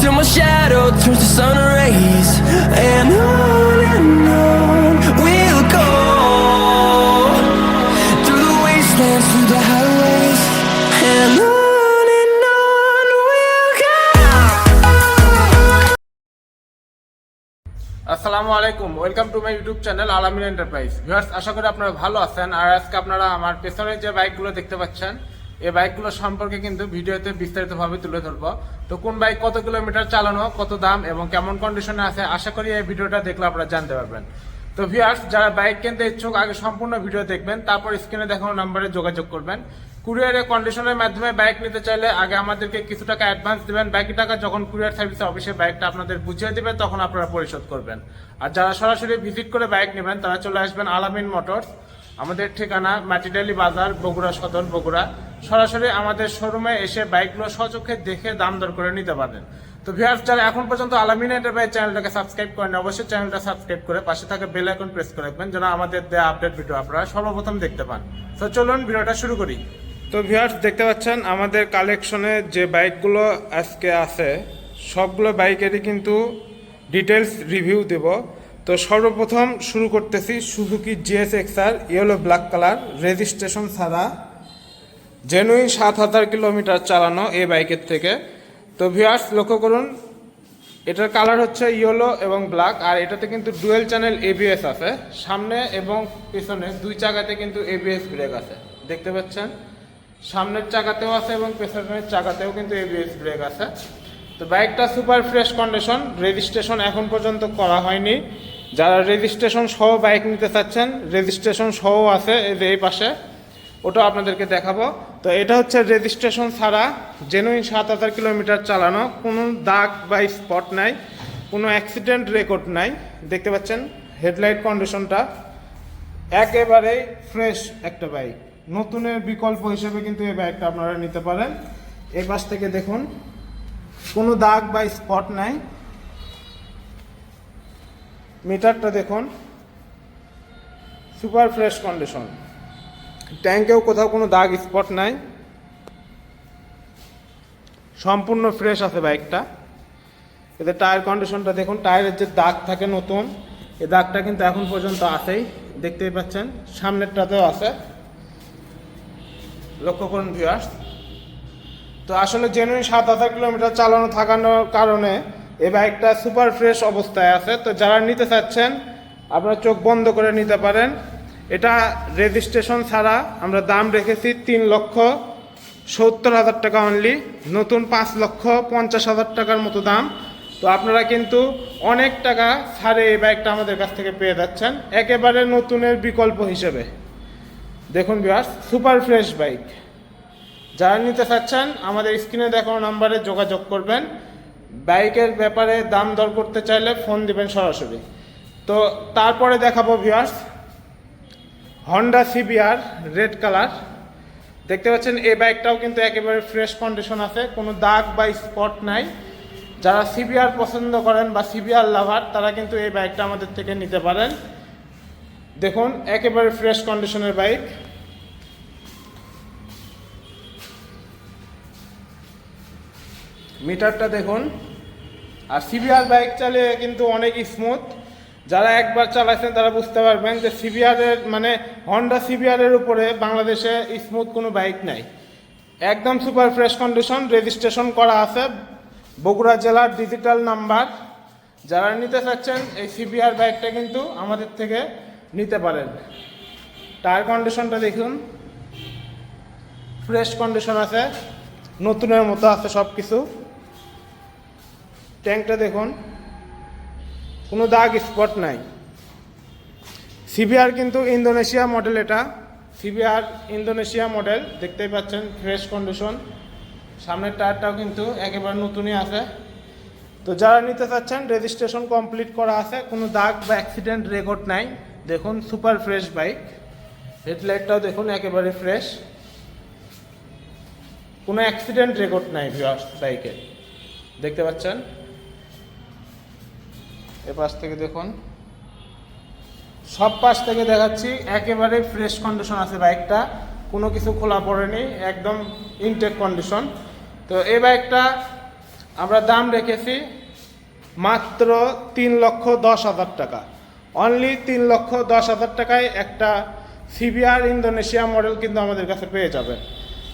till my shadow turns to sun rays. And I... আসসালামু আলাইকুম। Welcome to my YouTube channel Alamin enterprise viewers আশা করি আপনারা ভালো আছেন। আর আজকে আপনারা আমার পেছনের যে বাইকগুলো দেখতে পাচ্ছেন এই বাইকগুলো সম্পর্কে কিন্তু ভিডিওতে বিস্তারিতভাবে তুলে ধরবো। তো কোন বাইক কত কিলোমিটার চালানো, কত দাম এবং কেমন কন্ডিশনে আছে, আশা করি এই ভিডিওটা দেখলে আপনারা জানতে পারবেন। তো ভিউয়ার্স যারা বাইক কিনতে ইচ্ছুক, আগে সম্পূর্ণ ভিডিও দেখবেন, তারপর স্ক্রিনে দেখানো নাম্বারে যোগাযোগ করবেন। কুরিয়ারের কন্ডিশনের মাধ্যমে বাইক নিতে চাইলে আগে আমাদেরকে কিছু টাকা অ্যাডভান্স দেবেন। বাকি টাকা যখন কুরিয়ার সার্ভিস অফিসে বাইকটা আপনাদের বুঝিয়ে দেবে, তখন আপনারা পরিশোধ করবেন। আর যারা সরাসরি ভিজিট করে বাইক নেবেন, তারা চলে আসবেন আলামিন মোটরস। আমাদের ঠিকানা মাটিডালি বাজার, বগুড়া সদর, বগুড়া। সরাসরি আমাদের শোরুমে এসে বাইকগুলো সচক্ষে দেখে দাম দর করে নিতে পারেন তো ভিউয়ার্স যারা এখন পর্যন্ত আলামিন এন্টারপ্রাইজ চ্যানেলটাকে সাবস্ক্রাইব করেন অবশ্যই চ্যানেলটা সাবস্ক্রাইব করে পাশে থাকা বেল আইকন প্রেস করে রাখবেন, যেন আমাদের দেওয়া আপডেট ভিডিও আপনারা সর্বপ্রথম দেখতে পান। তো চলুন ভিডিওটা শুরু করি। তো ভিউয়ার্স দেখতে পাচ্ছেন, আমাদের কালেকশনে যে বাইকগুলো আজকে আছে, সবগুলো বাইকেরই কিন্তু ডিটেলস রিভিউ দেব। তো সর্বপ্রথম শুরু করতেছি Suzuki GS XR yellow black colour registration ছাড়া জেনুইন সাত হাজার কিলোমিটার চালানো এই বাইকের থেকে। তো ভিউয়ার্স লক্ষ্য করুন, এটার কালার হচ্ছে ইয়েলো এবং ব্ল্যাক আর এটাতে কিন্তু ডুয়েল চ্যানেল এবিএস আছে। সামনে এবং পিছনে দুই চাকাতে কিন্তু এবিএস ব্রেক আছে। দেখতে পাচ্ছেন? সামনের চাকাতেও আছে এবং পেছনের চাকাতেও কিন্তু এবিএস ব্রেক আছে। তো বাইকটা সুপার ফ্রেশ কন্ডিশন রেজিস্ট্রেশন এখন পর্যন্ত করা হয়নি। যারা রেজিস্ট্রেশন সহ বাইক নিতে চাচ্ছেন রেজিস্ট্রেশন সহ আছে এই এই পাশে। ওটা আপনাদেরকে দেখাবো। তো এটা হচ্ছে রেজিস্ট্রেশন ছাড়া জেনুইন সাত হাজার কিলোমিটার চালানো, কোনো দাগ বা স্পট নাই, কোনো অ্যাক্সিডেন্ট রেকর্ড নাই। দেখতে পাচ্ছেন হেডলাইট কন্ডিশনটা একেবারে ফ্রেশ একটা বাইক নতুনের বিকল্প হিসেবে কিন্তু এই বাইকটা আপনারা নিতে পারেন। এই পাশ থেকে দেখুন, কোনো দাগ বা স্পট নাই। মিটারটা দেখুন সুপার ফ্রেশ কন্ডিশন ট্যাঙ্কেও কোথাও কোনো দাগ স্পট নাই। সম্পূর্ণ ফ্রেশ আছে বাইকটা। এতে টায়ার কন্ডিশনটা দেখুন টায়ারের যে দাগ থাকে নতুন এই দাগটা কিন্তু এখন পর্যন্ত আছেই, দেখতেই পাচ্ছেন, সামনেরটাতেও আছে। লক্ষ্য করুন ভিউয়ার্স তো আসলে জেনুইন সাত হাজার কিলোমিটার চালানো থাকানোর কারণে এই বাইকটা সুপার ফ্রেশ অবস্থায় আছে। তো যারা নিতে চাচ্ছেন, আপনারা চোখ বন্ধ করে নিতে পারেন। এটা রেজিস্ট্রেশন ছাড়া আমরা দাম রেখেছি তিন লক্ষ সত্তর হাজার টাকা অনলি নতুন পাঁচ লক্ষ পঞ্চাশ হাজার টাকার মতো দাম। তো আপনারা কিন্তু অনেক টাকা ছাড়ে এই বাইকটা আমাদের কাছ থেকে পেয়ে যাচ্ছেন, একেবারে নতুনের বিকল্প হিসেবে। দেখুন বিয়াস সুপার ফ্রেশ বাইক যারা নিতে চাচ্ছেন, আমাদের স্ক্রিনে দেখানো নাম্বারে যোগাযোগ করবেন। বাইকের ব্যাপারে দাম দর করতে চাইলে ফোন দিবেন সরাসরি। তো তারপরে দেখাবো viewers Honda CBR red colour দেখতে পাচ্ছেন, এই বাইকটাও কিন্তু একেবারে ফ্রেশ কন্ডিশন আছে, কোনো দাগ বা স্পট নাই। যারা সিবিআর পছন্দ করেন বা সিবিআর লাভার তারা কিন্তু এই বাইকটা আমাদের থেকে নিতে পারেন। দেখুন, একেবারে ফ্রেশ কন্ডিশনের বাইক মিটারটা দেখুন। আর সিবিআর বাইক চালিয়ে কিন্তু অনেক স্মুথ যারা একবার চালাইছেন তারা বুঝতে পারবেন যে সিবিআরের মানে হন্ডা সিবিআরের উপরে বাংলাদেশে স্মুথ কোনো বাইক নাই। একদম সুপার ফ্রেশ কন্ডিশন রেজিস্ট্রেশন করা আছে। বগুড়া জেলার ডিজিটাল নাম্বার যারা নিতে চাচ্ছেন, এই সিবিআর বাইকটা কিন্তু আমাদের থেকে নিতে পারেন। টায়ার কন্ডিশনটা দেখুন। ফ্রেশ কন্ডিশন আছে। নতুনের মতো আছে সব কিছু ট্যাঙ্কটা দেখুন। কোনো দাগ স্পট নাই। সিবিআর কিন্তু ইন্দোনেশিয়া মডেল এটা। সিবিআর ইন্দোনেশিয়া মডেল দেখতেই পাচ্ছেন ফ্রেশ কন্ডিশন সামনের টায়ারটাও কিন্তু একেবারে নতুনই আছে। তো যারা নিতে চাচ্ছেন রেজিস্ট্রেশন কমপ্লিট করা আছে, কোনো দাগ বা অ্যাক্সিডেন্ট রেকর্ড নাই। দেখুন সুপার ফ্রেশ বাইক হেডলাইটটাও দেখুন, একেবারে ফ্রেশ কোনো অ্যাক্সিডেন্ট রেকর্ড নাই ভিউয়ার্স বাইকে দেখতে পাচ্ছেন? এ পাশ থেকে দেখুন। সব পাশ থেকে দেখাচ্ছি, একেবারে ফ্রেশ কন্ডিশন আছে বাইকটা। কোনো কিছু খোলা পড়েনি, একদম ইনটেক কন্ডিশন তো এই বাইকটা আমরা দাম রেখেছি মাত্র তিন লক্ষ দশ হাজার টাকা। অনলি তিন লক্ষ দশ হাজার টাকায় একটা সিবিআর ইন্দোনেশিয়া মডেল কিন্তু আমাদের কাছে পেয়ে যাবেন।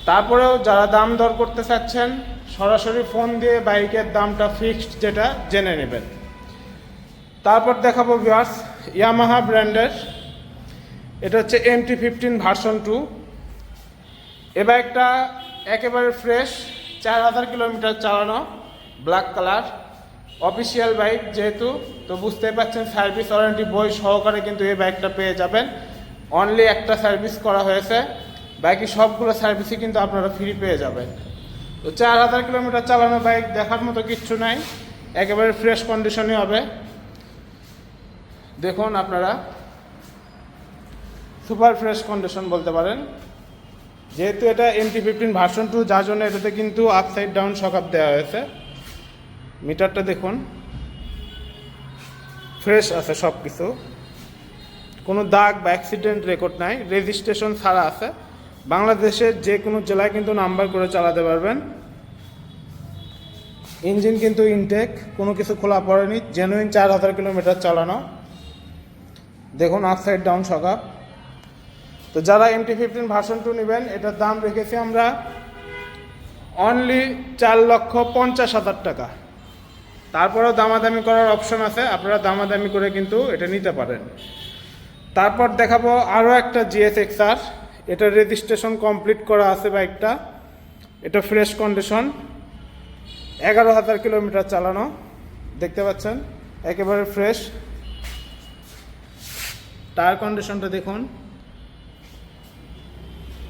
তারপরেও যারা দাম দর করতে চাচ্ছেন, সরাসরি ফোন দিয়ে বাইকের দামটা ফিক্সড যেটা জেনে নেবেন। তারপর দেখাবো ভিউয়ার্স ইয়ামাহা ব্র্যান্ডের এটা হচ্ছে M T fifteen version two এ বাইকটা একেবারে ফ্রেশ চার হাজার কিলোমিটার চালানো ব্ল্যাক কালার অফিসিয়াল বাইক যেহেতু, তো বুঝতেই পারছেন সার্ভিস ওয়ারেন্টি বই সহকারে কিন্তু এই বাইকটা পেয়ে যাবেন। অনলি একটা সার্ভিস করা হয়েছে, বাকি সবগুলো সার্ভিসই কিন্তু আপনারা ফ্রি পেয়ে যাবেন। তো চার হাজার কিলোমিটার চালানো বাইক দেখার মতো কিচ্ছু নাই, একেবারে ফ্রেশ কন্ডিশনই হবে। দেখুন আপনারা সুপার ফ্রেশ কন্ডিশন বলতে পারেন। যেহেতু এটা এমটি ফিফটিন ভার্সন টু যার জন্য এটাতে কিন্তু আপসাইড ডাউন সকাপ দেওয়া হয়েছে। মিটারটা দেখুন। ফ্রেশ আছে সব কিছু কোনো দাগ বা অ্যাক্সিডেন্ট রেকর্ড নাই। রেজিস্ট্রেশন ছাড়া আছে। বাংলাদেশের যে কোনো জেলায় কিন্তু নাম্বার করে চালাতে পারবেন। ইঞ্জিন কিন্তু ইনটেক কোনো কিছু খোলা পড়েনি। জেনুইন চার হাজার কিলোমিটার চালানো। দেখুন আপসাইড ডাউন সকাপ। তো যারা এমটি ফিফটিন ভার্সন টু নেবেন, এটার দাম রেখেছি আমরা অনলি চার লক্ষ পঞ্চাশ হাজার টাকা। তারপরেও দামাদামি করার অপশন আছে, আপনারা দামাদামি করে কিন্তু এটা নিতে পারেন। তারপর দেখাবো আরও একটা জিএস এক্সআর এটা রেজিস্ট্রেশন কমপ্লিট করা আছে বাইকটা। এটা ফ্রেশ কন্ডিশন এগারো হাজার কিলোমিটার চালানো। দেখতে পাচ্ছেন? একেবারে ফ্রেশ টায়ার কন্ডিশনটা দেখুন।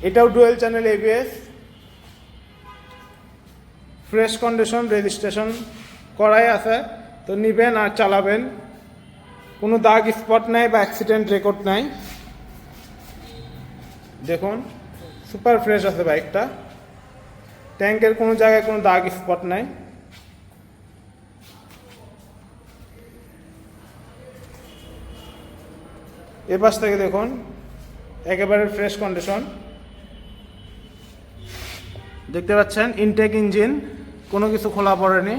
এটাও dual channel ABS fresh condition registration করাই আছে। তো নিবেন আর চালাবেন। কোনো দাগ স্পট নাই বা অ্যাক্সিডেন্ট রেকর্ড নাই। দেখুন সুপার ফ্রেশ আছে বাইকটা ট্যাঙ্কের কোনো জায়গায় কোনো দাগ স্পট নাই। এ পাশ থেকে দেখুন, একেবারে ফ্রেশ কন্ডিশন দেখতে পাচ্ছেন ইনটেক ইঞ্জিন কোনো কিছু খোলা পড়েনি।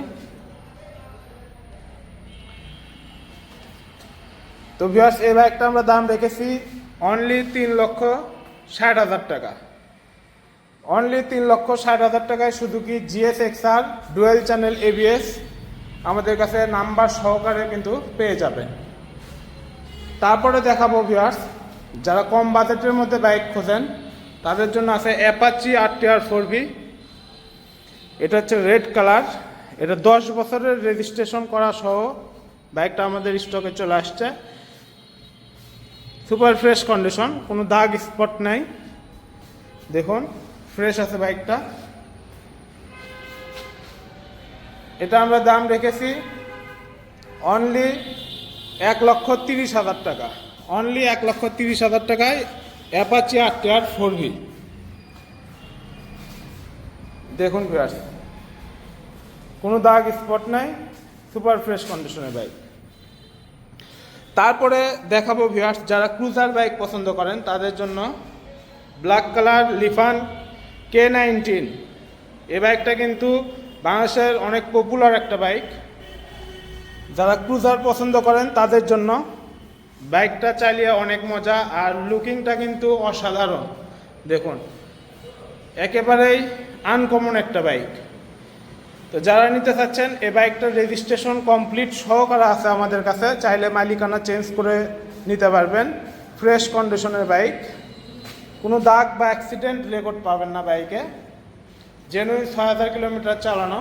তো ভিউয়ার্স এই বাইকটা আমরা দাম রেখেছি অনলি তিন লক্ষ ষাট হাজার টাকা। অনলি তিন লক্ষ ষাট হাজার টাকায় শুধু কি GS XR dual channel ABS আমাদের কাছে নাম্বার সহকারে কিন্তু পেয়ে যাবেন। তারপরে দেখাবো ভিউয়ার্স যারা কম বাজেটের মধ্যে বাইক খোঁজেন, তাদের জন্য আছে Apache R T R four V এটা হচ্ছে রেড কালার এটা দশ বছরের রেজিস্ট্রেশন করা সহ বাইকটা আমাদের স্টকে চলে আসছে। সুপার ফ্রেশ কন্ডিশন কোনো দাগ স্পট নাই। দেখুন ফ্রেশ আছে বাইকটা এটা আমরা দাম রেখেছি অনলি এক লক্ষ তিরিশ হাজার টাকা। অনলি এক লক্ষ তিরিশ হাজার টাকায় Apache R TR four V দেখুন ভিউয়ার্স কোনো দাগ স্পট নাই সুপার ফ্রেশ কন্ডিশনের বাইক তারপরে দেখাবো ভিউয়ার্স যারা ক্রুজার বাইক পছন্দ করেন, তাদের জন্য black colour Lifan K nineteen এ বাইকটা কিন্তু বাংলাদেশের অনেক পপুলার একটা বাইক যারা ক্রুজার পছন্দ করেন তাদের জন্য বাইকটা চালিয়ে অনেক মজা আর লুকিংটা কিন্তু অসাধারণ। দেখুন, একেবারেই আনকমন একটা বাইক। তো যারা নিতে চাচ্ছেন এই বাইকটার রেজিস্ট্রেশন কমপ্লিট সহকারে আছে আমাদের কাছে। চাইলে মালিকানা চেঞ্জ করে নিতে পারবেন। ফ্রেশ কন্ডিশনের বাইক। কোনো দাগ বা অ্যাক্সিডেন্ট রেকর্ড পাবেন না বাইকে। জেনুইন ছয় হাজার কিলোমিটার চালানো।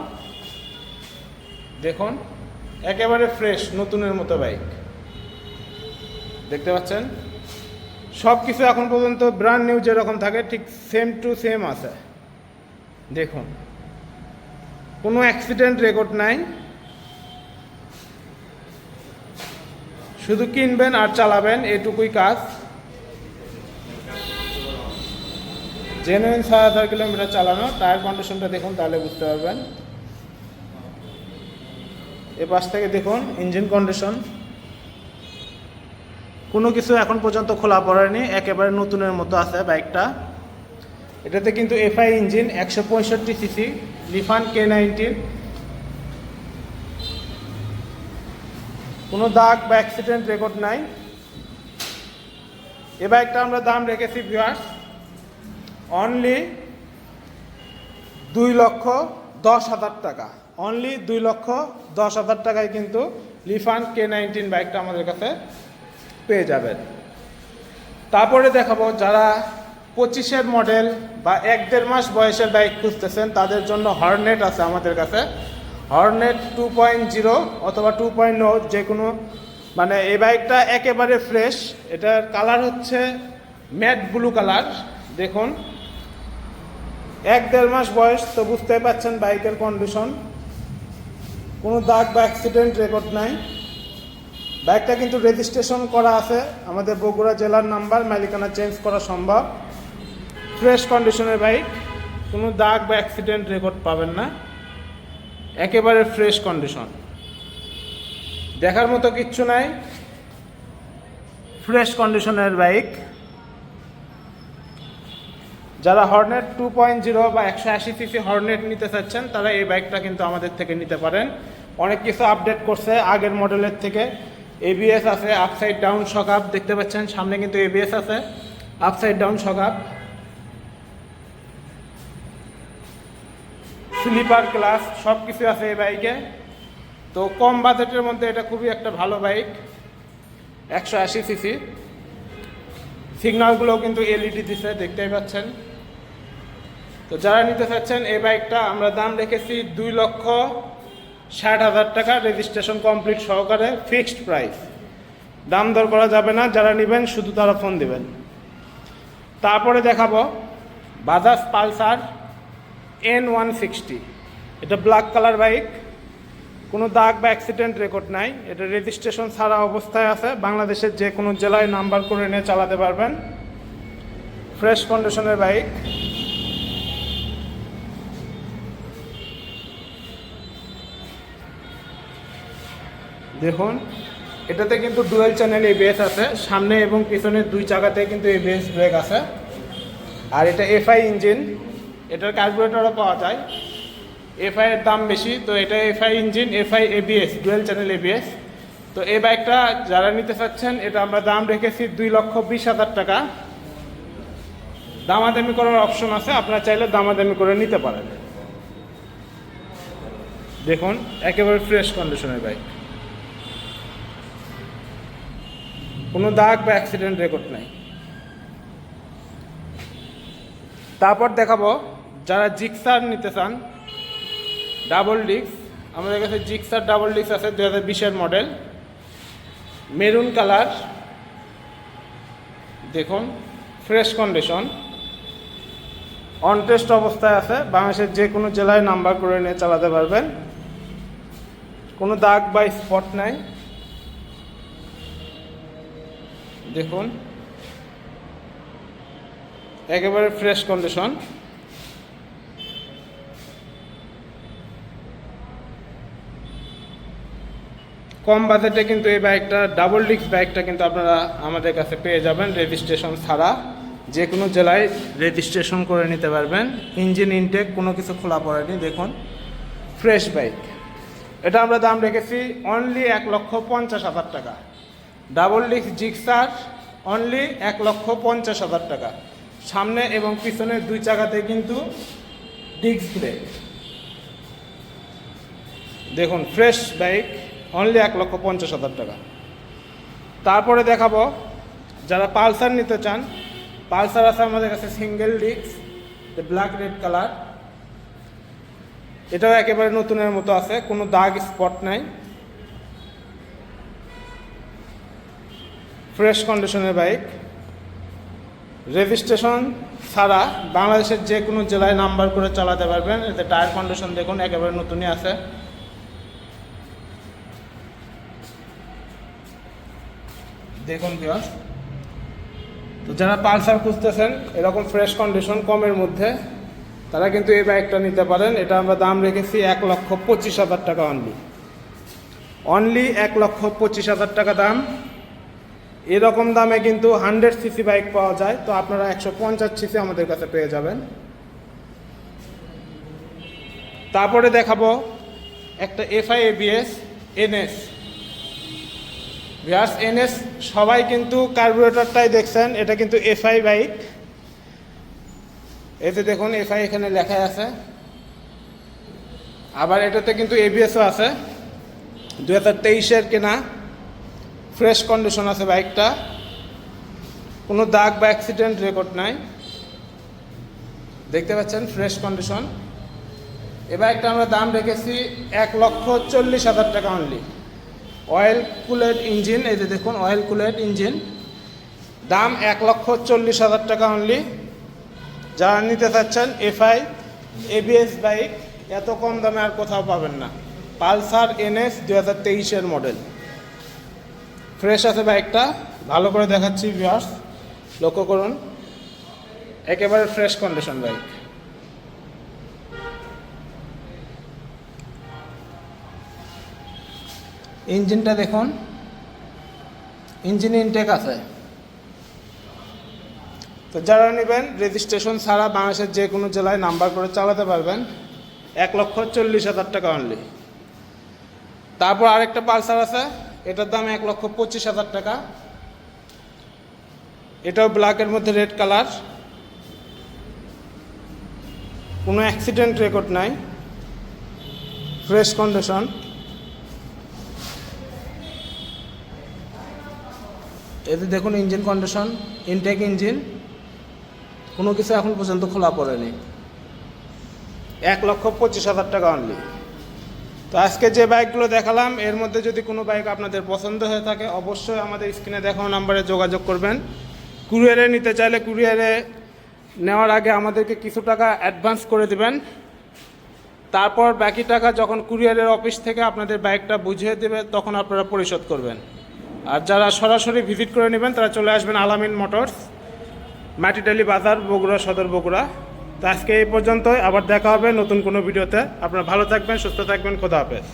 দেখুন একেবারে ফ্রেশ নতুনের মতো বাইক দেখতে পাচ্ছেন? সব কিছু এখন পর্যন্ত ব্র্যান্ড নিউ যেরকম থাকে, ঠিক সেম টু সেম আছে। দেখুন, কোনো অ্যাক্সিডেন্ট রেকর্ড নাই। শুধু কিনবেন আর চালাবেন, এটুকুই কাজ। জেনুইন ছয় হাজার কিলোমিটার চালানো টায়ার কন্ডিশনটা দেখুন, তাহলে বুঝতে পারবেন। এ পাশ থেকে দেখুন ইঞ্জিন কন্ডিশন কোনো কিছু এখন পর্যন্ত খোলা পড়েনি, একেবারে নতুনের মতো আছে বাইকটা। এটাতে কিন্তু এফআই ইঞ্জিন একশো পঁয়ষট্টি সিসি লিফান কে নাইনটিন কোনো দাগ বা অ্যাক্সিডেন্ট রেকর্ড নাই। এ বাইকটা আমরা দাম রেখেছি ভিউয়ার্স অনলি দুই লক্ষ দশ হাজার টাকা। অনলি দুই লক্ষ দশ হাজার টাকায় কিন্তু লিফান কে নাইনটিন বাইকটা আমাদের কাছে পেয়ে যাবেন। তারপরে দেখাবো যারা পঁচিশের মডেল বা এক দেড় মাস বয়সের বাইক খুঁজতেছেন, তাদের জন্য হর্নেট আছে আমাদের কাছে। হর্নেট টু পয়েন্ট জিরো অথবা টু পয়েন্ট যে কোনো মানে এই বাইকটা একেবারে ফ্রেশ এটার কালার হচ্ছে ম্যাট ব্লু কালার দেখুন, এক দেড় মাস বয়স তো বুঝতেই পাচ্ছেন বাইকের কন্ডিশন কোনো দাগ বা অ্যাক্সিডেন্ট রেকর্ড নাই। বাইকটা কিন্তু রেজিস্ট্রেশন করা আছে। আমাদের বগুড়া জেলার নাম্বার মালিকানা চেঞ্জ করা সম্ভব। ফ্রেশ কন্ডিশনের বাইক কোনো দাগ বা অ্যাক্সিডেন্ট রেকর্ড পাবেন না। একেবারে ফ্রেশ কন্ডিশন দেখার মতো কিচ্ছু নাই। ফ্রেশ কন্ডিশনের বাইক যারা হর্নেট টু পয়েন্ট জিরো বা একশো আশি সিসি হর্নেট নিতে চাচ্ছেন, তারা এই বাইকটা কিন্তু আমাদের থেকে নিতে পারেন। অনেক কিছু আপডেট করছে আগের মডেলের থেকে। এবিএস আছে আপসাইড ডাউন শকআপ দেখতে পাচ্ছেন, সামনে কিন্তু এবিএস আছে upside down shock up slipper clutch সব কিছু আছে এই বাইকে। তো কম বাজেটের মধ্যে এটা খুবই একটা ভালো বাইক, একশো আশি সিসি। সিগনালগুলোও কিন্তু এলইডি দিছে, দেখতেই পাচ্ছেন। তো যারা নিতে চাচ্ছেন, এই বাইকটা আমরা দাম রেখেছি দুই লক্ষ ষাট হাজার টাকা। রেজিস্ট্রেশন কমপ্লিট সহকারে ফিক্সড প্রাইস। দাম দর করা যাবে না, যারা নেবেন শুধু তারা ফোন দিবেন। তারপরে দেখাবো Bajaj Pulsar N one sixty এটা ব্ল্যাক কালার বাইক কোনো দাগ বা অ্যাক্সিডেন্ট রেকর্ড নাই। এটা রেজিস্ট্রেশন ছাড়া অবস্থায় আছে। বাংলাদেশের যে কোনো জেলায় নাম্বার করে নিয়ে চালাতে পারবেন। ফ্রেশ কন্ডিশনের বাইক দেখুন, এটাতে কিন্তু ডুয়েল চ্যানেল এবিএস আছে। সামনে এবং পিছনে দুই চাকাতে কিন্তু এবিএস ব্রেক আছে। আর এটা এফআই ইঞ্জিন এটার কার্বোরেটরও পাওয়া যায়। এফআই এর দাম বেশি, তো এটা FI engine FI ABS dual channel ABS তো এই বাইকটা যারা নিতে চাচ্ছেন, এটা আমরা দাম রেখেছি দুই লক্ষ বিশ হাজার টাকা। দামাদামি করার অপশন আছে, আপনারা চাইলে দামাদামি করে নিতে পারেন। দেখুন, একেবারে ফ্রেশ কন্ডিশনের বাইক কোনো দাগ বা অ্যাক্সিডেন্ট রেকর্ড নাই। তারপর দেখাবো, যারা জিক্সার নিতে চান ডাবল ডিক্স আমাদের কাছে জিক্সার ডাবল ডিক্স আছে দু হাজার বিশের মডেল মেরুন কালার, দেখুন ফ্রেশ কন্ডিশন অনটেস্ট অবস্থায় আছে, বাংলাদেশের যে কোনো জেলায় নাম্বার করে নিয়ে চালাতে পারবেন। কোনো দাগ বা স্পট নাই। দেখুন। একেবারে ফ্রেশ কন্ডিশন কম বাজেটে কিন্তু এই বাইকটা ডাবল ডিস্ক বাইকটা কিন্তু আপনারা আমাদের কাছে পেয়ে যাবেন রেজিস্ট্রেশন ছাড়া। যে কোনো জেলায় রেজিস্ট্রেশন করে নিতে পারবেন। ইঞ্জিন ইনটেক কোনো কিছু খোলা পড়েনি, দেখুন। ফ্রেশ বাইক এটা আমরা দাম রেখেছি অনলি এক লক্ষ পঞ্চাশ হাজার টাকা। ডাবল ডিস্ক জিক্সার অনলি এক লক্ষ পঞ্চাশ হাজার টাকা। সামনে এবং পিছনে দুই চাকাতে কিন্তু ডিস্ক ব্রেক। দেখুন ফ্রেশ বাইক অনলি এক লক্ষ পঞ্চাশ হাজার টাকা। তারপরে দেখাবো, যারা পালসার নিতে চান, পালসার আছে আমাদের কাছে single disc black red colour এটাও একেবারে নতুনের মতো আছে, কোনো দাগ স্পট নাই। ফ্রেশ কন্ডিশনের বাইক। রেজিস্ট্রেশন ছাড়া বাংলাদেশের যে কোনো জেলায় নাম্বার করে চালাতে পারবেন। এতে টায়ার কন্ডিশন দেখুন, একেবারে নতুনই আছে। দেখুন ভিউয়ার্স তো যারা পালসার খুঁজতেছেন, এরকম ফ্রেশ কন্ডিশন কমের মধ্যে, তারা কিন্তু এই বাইকটা নিতে পারেন। এটা আমরা দাম রেখেছি এক লক্ষ পঁচিশ হাজার টাকা অনলি অনলি এক লক্ষ পঁচিশ হাজার টাকা দাম। এরকম দামে কিন্তু হান্ড্রেড সিসি বাইক পাওয়া যায়, তো আপনারা একশো পঞ্চাশ সিসি আমাদের কাছে পেয়ে যাবেন। তারপরে দেখাবো একটা FI ABS NS viewers NS সবাই কিন্তু কার্বুরেটরটাই দেখছেন, এটা কিন্তু এফআই বাইক এতে দেখুন এফআই এখানে লেখা আছে। আবার এটাতে কিন্তু এবিএসও আছে। দু হাজার তেইশের কেনা ফ্রেশ কন্ডিশন আছে বাইকটা। কোনো দাগ বা অ্যাক্সিডেন্ট রেকর্ড নাই। দেখতে পাচ্ছেন ফ্রেশ কন্ডিশন এ বাইকটা আমরা দাম রেখেছি এক লক্ষ চল্লিশ হাজার টাকা অনলি অয়েল কুলেট ইঞ্জিন এই যে দেখুন অয়েল কুলেট ইঞ্জিন দাম এক লক্ষ চল্লিশ হাজার টাকা অনলি যারা নিতে চাচ্ছেন, এফআই, এবিএস বাইক, এত কম দামে আর কোথাও পাবেন না। পালসার এনএস দু হাজার তেইশের মডেল ফ্রেশ আছে বাইকটা ভালো করে দেখাচ্ছি ভিউয়ার্স লক্ষ্য করুন। একেবারে ফ্রেশ কন্ডিশন বাইক ইঞ্জিনটা দেখুন। ইঞ্জিন ইনটেক আছে। তো যারা নেবেন রেজিস্ট্রেশন ছাড়া বাংলাদেশের যে কোনো জেলায় নাম্বার করে চালাতে পারবেন। এক লক্ষ চল্লিশ হাজার টাকা অনলি তারপর আরেকটা পালসার আছে। এটার দাম এক লক্ষ পঁচিশ হাজার টাকা। এটাও ব্ল্যাকের মধ্যে রেড কালার কোনো অ্যাক্সিডেন্ট রেকর্ড নাই। ফ্রেশ কন্ডিশন এতে দেখুন ইঞ্জিন কন্ডিশন ইনটেক ইঞ্জিন কোনো কিছু এখন পর্যন্ত খোলা পড়েনি। এক লক্ষ পঁচিশ হাজার টাকা অনলি তো আজকে যে বাইকগুলো দেখালাম, এর মধ্যে যদি কোনো বাইক আপনাদের পছন্দ হয়ে থাকে, অবশ্যই আমাদের স্ক্রিনে দেখানো নাম্বারে যোগাযোগ করবেন। কুরিয়ারে নিতে চাইলে কুরিয়ারে নেওয়ার আগে আমাদেরকে কিছু টাকা অ্যাডভান্স করে দেবেন। তারপর বাকি টাকা যখন কুরিয়ারের অফিস থেকে আপনাদের বাইকটা বুঝিয়ে দেবে, তখন আপনারা পরিশোধ করবেন। আর যারা সরাসরি ভিজিট করে নেবেন, তারা চলে আসবেন আলামিন মোটরস, মাটিডালি বাজার, বগুড়া সদর বগুড়া। তো আজকে এই পর্যন্তই, আবার দেখা হবে নতুন কোনো ভিডিওতে। আপনারা ভালো থাকবেন, সুস্থ থাকবেন, খোদা হাফেজ।